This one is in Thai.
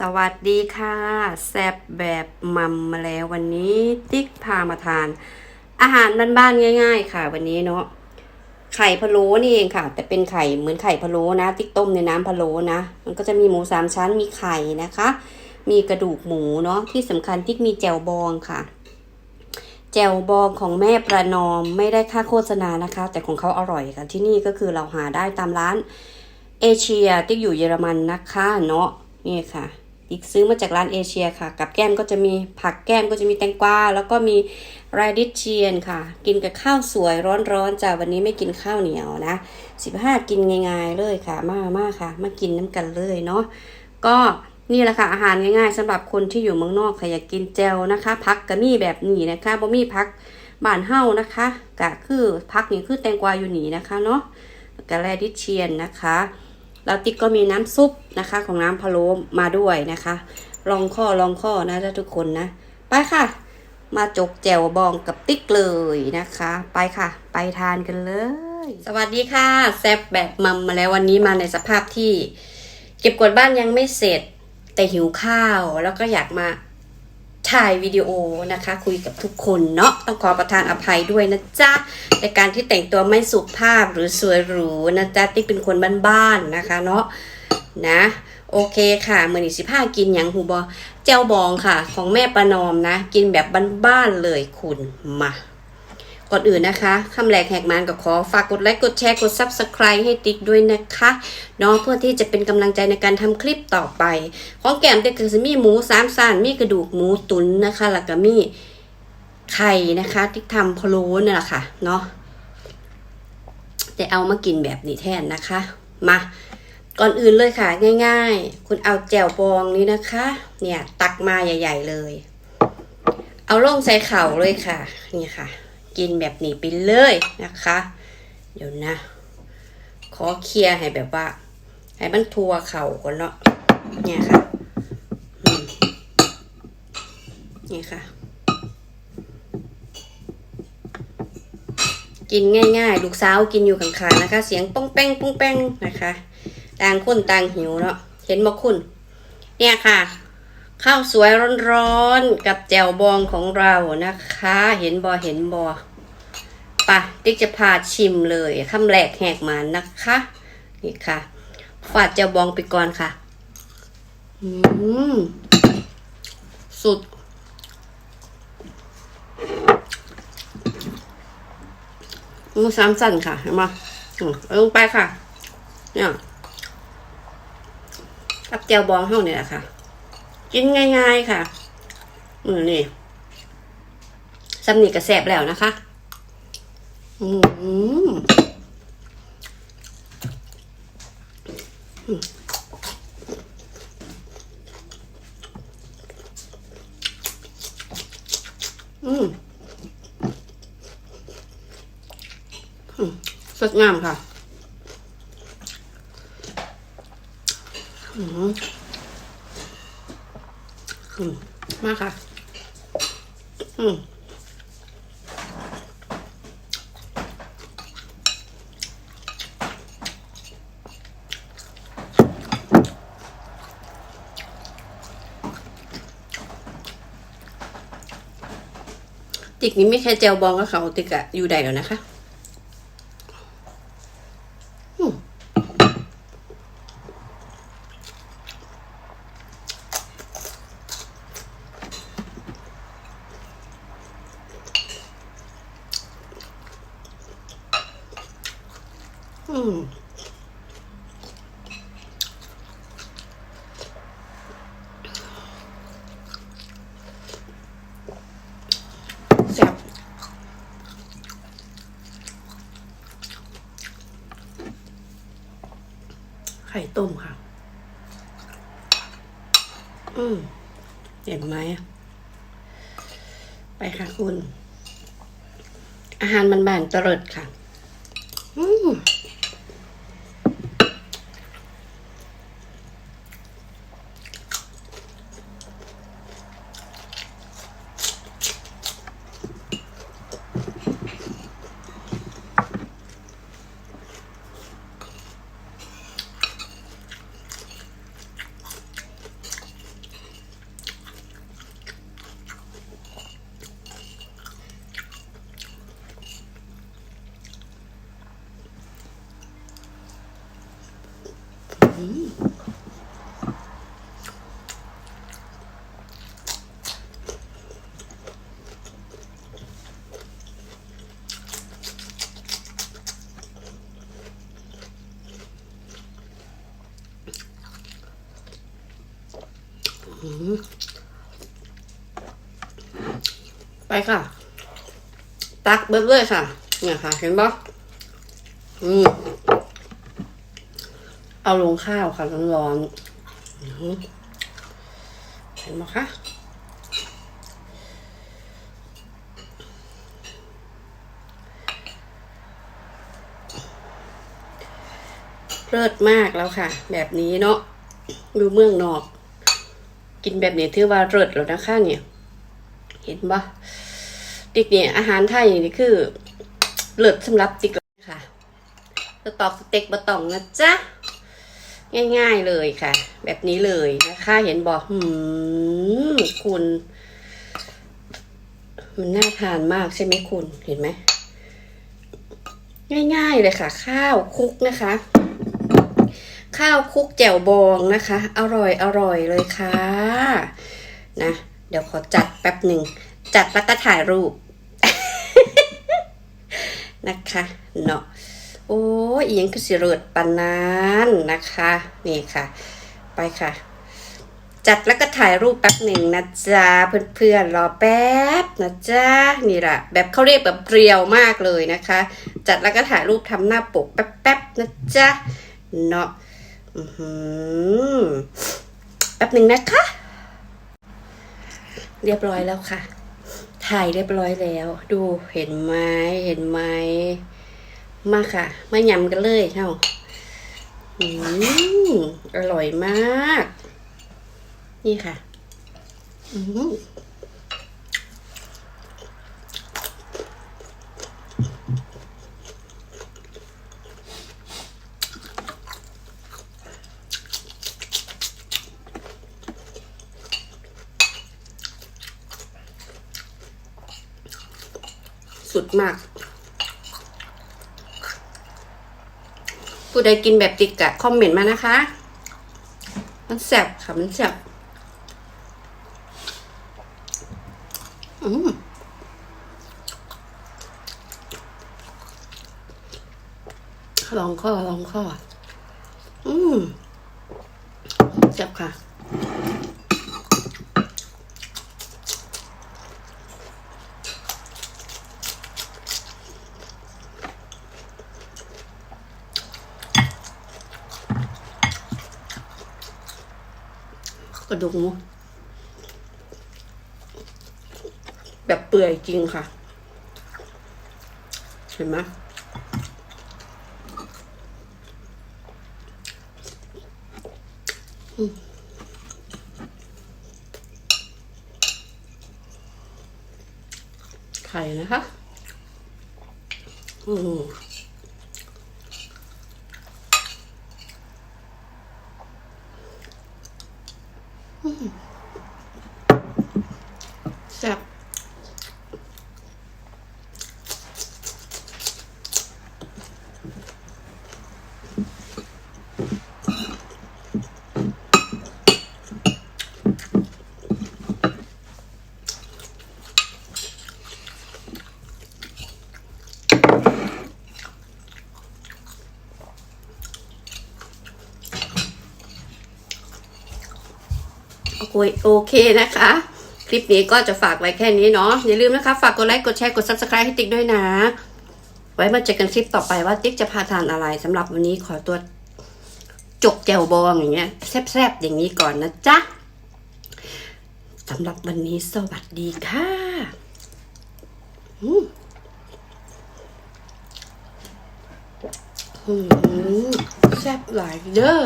สวัสดีค่ะแซบแบบมัมมาแล้ววันนี้ติ๊กพามาทาน อาหารบ้านๆง่าย ๆ ค่ะ วันนี้เนาะไข่พะโล้นี่เองค่ะ แต่เป็นไข่เหมือนไข่พะโล้นะ ติ๊กต้มในน้ำพะโล้นะ มันก็จะมีหมูสามชั้นมีไข่นะคะ มีกระดูกหมูเนาะที่สำคัญติ๊กมีแจ่วบองค่ะแจ่วบองของแม่ประนอมไม่ได้ค่าโฆษณานะคะ แต่ของเขาอร่อยค่ะที่นี่ก็คือเราหาได้ตามร้าน เอเชียติ๊กอยู่เยอรมันนะคะเนาะนี่ค่ะ ติ๊กซื้อมาจากร้านเอเชียค่ะ กับแก้มก็จะมีผักแก้มก็จะมีแตงกวาแล้วก็มีไรดิชเชียนค่ะ กินกับข้าวสวยร้อนๆจ้าวันนี้ไม่กินข้าวเหนียวนะ15กินง่ายๆเลยค่ะ มามาค่ะ มากินน้ำกันเลยเนาะก็นี่แหละค่ะอาหารง่ายๆสำหรับคนที่อยู่เมืองนอกค่ะอยากกินแจวนะคะพักก็มีแบบนี้นะคะบ่มีพักบ้านเฮานะคะก็คือพักนี่คือแตงกวาอยู่หนีนะคะเนาะแล้วก็แรดิชเชียนนะคะ แล้วติ๊กก็มีน้ำซุปนะคะ ของน้ำพะโล้มาด้วยนะคะ ลองข้อลองข้อนะทุกคนนะ ไปค่ะ มาจกแจวบองกับติ๊กเลยนะคะ ไปค่ะ ไปทานกันเลย สวัสดีค่ะแซบแบบมัมมาแล้ววันนี้มาในสภาพที่ เก็บกวาดบ้านยังไม่เสร็จแต่หิวข้าวแล้วก็อยากมา ถ่ายวิดีโอนะคะ คุยกับทุกคนเนาะต้องขอประทานอภัยด้วยนะจ๊ะในการที่แต่งตัวไม่สุภาพหรือสวยหรูนะจ๊ะติ๊กเป็นคนบ้านๆนะคะเนาะนะโอเคค่ะมือนีสิผ้ากินอย่างหูบอเจ้าบองค่ะ ของแม่ประนอมนะ กินแบบบ้านๆเลยคุณมา ก่อนอื่นนะคะคำแรกแหกมันก็ขอฝากกดไลค์กดแชร์กด Subscribe ให้ติ๊กด้วยนะคะเนาะเพื่อที่จะเป็นกำลังใจในการทำคลิปต่อไป ของแก้มเด็กก็จะมีหมูสามสันมีกระดูกหมูตุ๋นนะคะแล้วก็มีไข่นะคะ ที่ทำพะโล้นี่แหละค่ะเนาะแต่เอามากินแบบนี้แทนนะคะ มาก่อนอื่นเลยค่ะ ง่าย ๆ คุณเอาแจ่วบองนี้นะคะ เนี่ย ตักมาใหญ่ ๆ เลย เอาล่งใส่เข่าเลยค่ะ นี่ค่ะ กินแบบนี้ไปเลยนะคะ เดี๋ยวนะ ขอเคลียร์ให้แบบว่า ให้มันทัวเข่าก่อนเนาะเนี่ยค่ะนี่ค่ะ กินง่ายๆ ลูกสาวกินอยู่ข้างๆนะคะ เสียงป้องแป้งป้องแป้งนะคะ ต่างคนต่างหิวเนาะเห็นบ่คุณ เนี่ยค่ะ ข้าวสวยร้อนๆกับแจ่วบองของเรานะคะ เห็นบอเห็นบอปะติ๊กจะพาชิมเลยคำแรกแหกมานะคะนี่ค่ะ ฝาดแจ่วบองไปก่อนค่ะอืมสุด มือสามสั่นค่ะเห็นไหมเอาลงไปค่ะเนี่ยกับแจ่วบองเท่านี้แหละค่ะ กินง่ายๆค่ะมือนี่สำนีกระแสบแล้วนะคะ อืมอืมอืมสดงามค่ะ อืม อืมมากค่ะ อืมติกนี้ไม่แค่เจลบองกับเขาติกอะอยู่ใดแล้วนะคะ อืม อืมแซ่บไข่ต้มค่ะ อืมเห็นไหม ไปค่ะคุณ อาหารมันบานๆตรดค่ะ อืม ดีไปค่ะ ตักเบิดเลยค่ะ เนี่ยค่ะ เห็นบ่อืม เอาลงข้าวค่ะร้อนๆเห็นไหมคะเลิศมากแล้วค่ะ แบบนี้เนาะดูเมืองนอก กินแบบนี้ถือว่าเลิศแล้วนะคะเนี่ย เห็นปะติ๊กเนี่ยอาหารไทยนี่คือเลิศสำหรับติ๊กเลยค่ะสตอกสเต็กบะตองนะจ๊ะ ง่ายๆเลยค่ะ แบบนี้เลยนะคะเห็นบอกหืมคุณ มันน่าทานมากใช่ไหมคุณเห็นไหมง่ายๆเลยค่ะ ข้าวคลุกนะคะ ข้าวคลุกแจ่วบองนะคะ อร่อยอร่อยเลยค่ะนะเดี๋ยวขอจัดแป๊บหนึ่งจัดแล้วก็ถ่ายรูป นะคะเนาะ โอ้ยอีหยังคือสิเริดปานนั้นนะคะ นี่ค่ะ ไปค่ะ จัดแล้วก็ถ่ายรูปแป๊บหนึ่งนะจ๊ะเพื่อนๆรอแป๊บนะจ๊ะนี่แหละแบบเขาเรียกแบบเรียวมากเลยนะคะ จัดแล้วก็ถ่ายรูปทำหน้าปกแป๊บๆนะจ๊ะเนาะอือหือแป๊บหนึ่งนะคะ เรียบร้อยแล้วค่ะ ถ่ายเรียบร้อยแล้ว ดูเห็นไหมเห็นไหม มาค่ะ มายำกันเลยเฮ้าอืมอร่อยมาก นี่ค่ะ อืมสุดมาก ผู้ใดกินแบบติดกะคอมเมนต์มานะคะ มันแสบค่ะ มันแสบอืมลองข้อลองข้อ อืมแสบค่ะ ดู แบบเปื่อยจริงค่ะ เห็นไหมอืมไข่นะคะ อืมแซ่บ โอเคโอเคนะคะ คลิปนี้ก็จะฝากไว้แค่นี้เนาะอย่าลืมนะคะ ฝากกดไลค์กดแชร์กด subscribe ให้ติ๊กด้วยนะ ไว้มาเจอกันคลิปต่อไปว่าติ๊กจะพาทานอะไรสำหรับวันนี้ขอตัวจกแจวบองอย่างเงี้ยแซ่บๆอย่างนี้ก่อนนะจ๊ะสำหรับวันนี้สวัสดีค่ะอืมอืมแซ่บหลายเด้อ